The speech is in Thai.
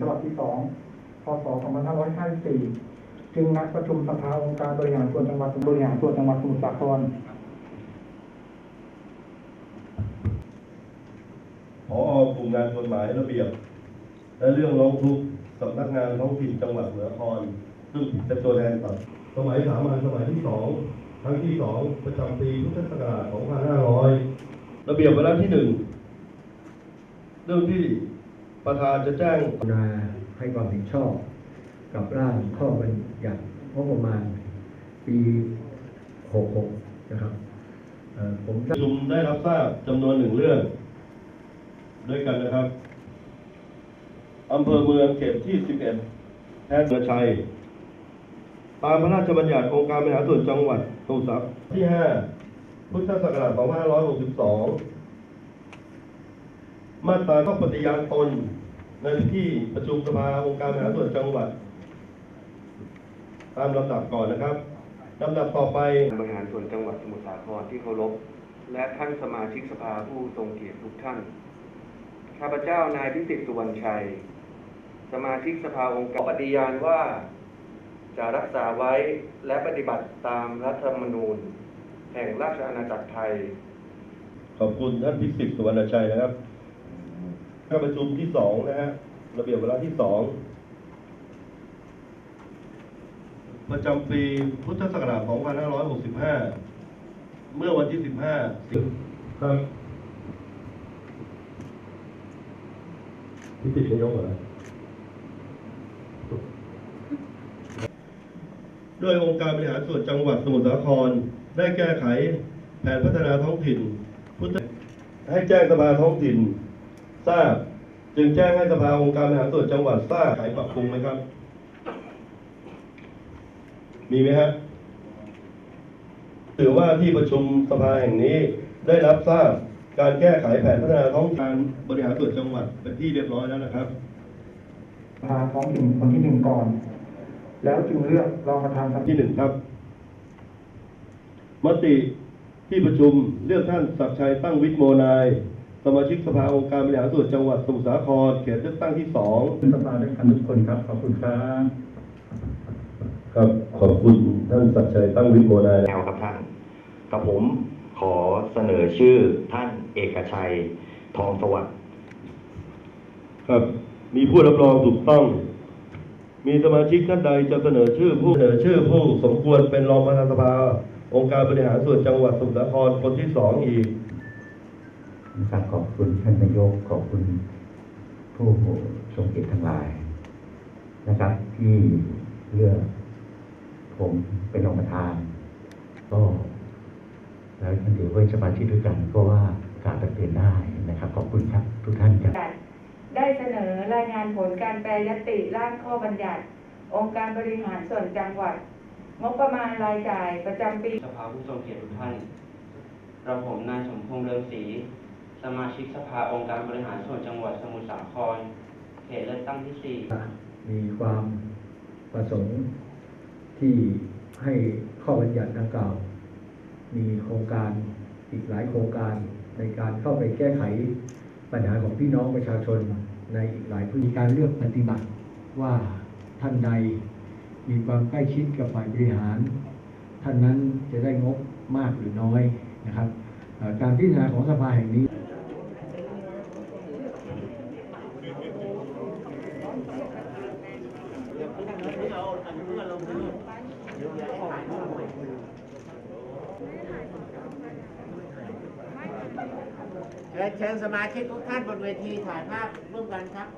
ฉบับที่สองพศ 2554 จึงนัดประชุมสภาองค์การบริหารส่วนจังหวัดบริหารส่วนจังหวัดสมุทรสาคร พอกลุ่มงานกฎหมายระเบียบ และเรื่องร้องทุกข์สำนักงานท้องถิ่นจังหวัดสมุทรสาครซึ่งเป็นตัวแทนครับสมัยสามัญสมัยที่สองครั้งที่สองประจำปีพุทธศักราช 2500 ระเบียบวาระที่หนึ่งเรื่องที่ ประธานจะแจ้งกรุณาให้ความเห็นชอบ กับร่างข้อบัญญัติงบประมาณ ปี 66 นะครับผมประชุมได้รับทราบจำนวนหนึ่งเรื่อง ด้วยกันนะครับอำเภอเมืองเขตที่ 11แพทย์เมืองชัย ตามพระราชบัญญัติองค์การบริหารส่วนจังหวัดสมุทรสาครที่ 5 พุทธศักราช 2562 มาตราต้อปฏิญาณตน ในที่ประชุมสภาองค์การบริหารส่วนจังหวัด ตามลำดับก่อนนะครับลำดับต่อไปบริหารส่วนจังหวัดสมุทรสาครที่เคารพและท่านสมาชิกสภาผู้ทรงเกียรติทุกท่าน ข้าพเจ้านายพิสิทธิ์สุวรรณชัย สมาชิกสภาองค์การปฏิญาณว่า จะรักษาไว้และปฏิบัติตามรัฐธรรมนูญ แห่งราชอาณาจักรไทย ขอบคุณท่านพิสิทธิ์สุวรรณชัยนะครับ การประชุมที่สองนะฮะระเบียบเวลาที่สองประจำปีพุทธศักราช 2565 เมื่อวันที่ 15สิงครับพิสิทธิ์นายกเหรอด้วยองค์การบริหารส่วนจังหวัดสมุทรสาคร ได้แก้ไขแผนพัฒนาท้องถิ่นพุทธให้แจ้งสภาท้องถิ่น ทราบ จึงแจ้งให้สภาองค์การบริหารส่วนจังหวัดทราบไขปรับปรุงไหมครับ มีไหมฮะถือว่าที่ประชุมสภาแห่งนี้ได้รับทราบการแก้ไขแผนพัฒนาท้องถิ่นการบริหารส่วนจังหวัดเป็นที่เรียบร้อยแล้วนะครับสภาท้องถิ่นคนที่หนึ่งก่อน แล้วจึงเลือกรองประธานสภาที่หนึ่งครับ มติที่ประชุมเลือกท่านศักดิ์ชัยตั้งวิทย์โมนาย สมาชิกสภาองค์การบริหารส่วนจังหวัดสมุทรสาครเขตเลือกตั้งที่สองสภาด้วยกันทุกคนครับ ขอบคุณครับครับขอบคุณท่านศักดิ์ชัยตั้งวิทย์โมนายแนวครับท่านกับผมขอเสนอชื่อท่านเอกชัยทองสวัสดิ์ครับ มีผู้รับรองถูกต้อง มีสมาชิกท่านใดจะเสนอชื่อผู้เสนอชื่อผู้สมควรเป็นรองประธานสภา องค์การบริหารส่วนจังหวัดสมุทรสาครคนที่สองอีก นะครับขอบคุณท่านนายกขอบคุณผู้ทรงเกียรติทั้งหลายนะครับ ที่เลือกผมเป็นรองประธาน ก็แล้วท่านถือว่าเป็นสมาชิกด้วยกันก็ว่าการตัดเปลี่ยนได้นะครับ ขอบคุณครับทุกท่านครับได้เสนอรายงานผลการแปรยติร่างข้อบัญญัติ องค์การบริหารส่วนจังหวัดงบประมาณรายจ่ายประจำปีสภาผู้ทรงเกียรติทุกท่านกระผมนายสมพงษ์เรืองศรี สมาชิกสภาองค์การบริหารส่วนจังหวัดสมุทรสาคร เขตเลือกตั้งที่สี่มีความประสงค์ที่ให้ข้อบัญญัติดังกล่าว มีโครงการอีกหลายโครงการในการเข้าไปแก้ไขปัญหาของพี่น้องประชาชนในอีกหลายพื้นที่การเลือกปฏิบัติว่าท่านใดมีความใกล้ชิดกับฝ่ายบริหาร ท่านนั้นจะได้งบมากหรือน้อยนะครับ การพิจารณาของสภาแห่งนี้ เชิญเชิญสมาชิกทุกท่านบนเวทีถ่ายภาพร่วมกันครับ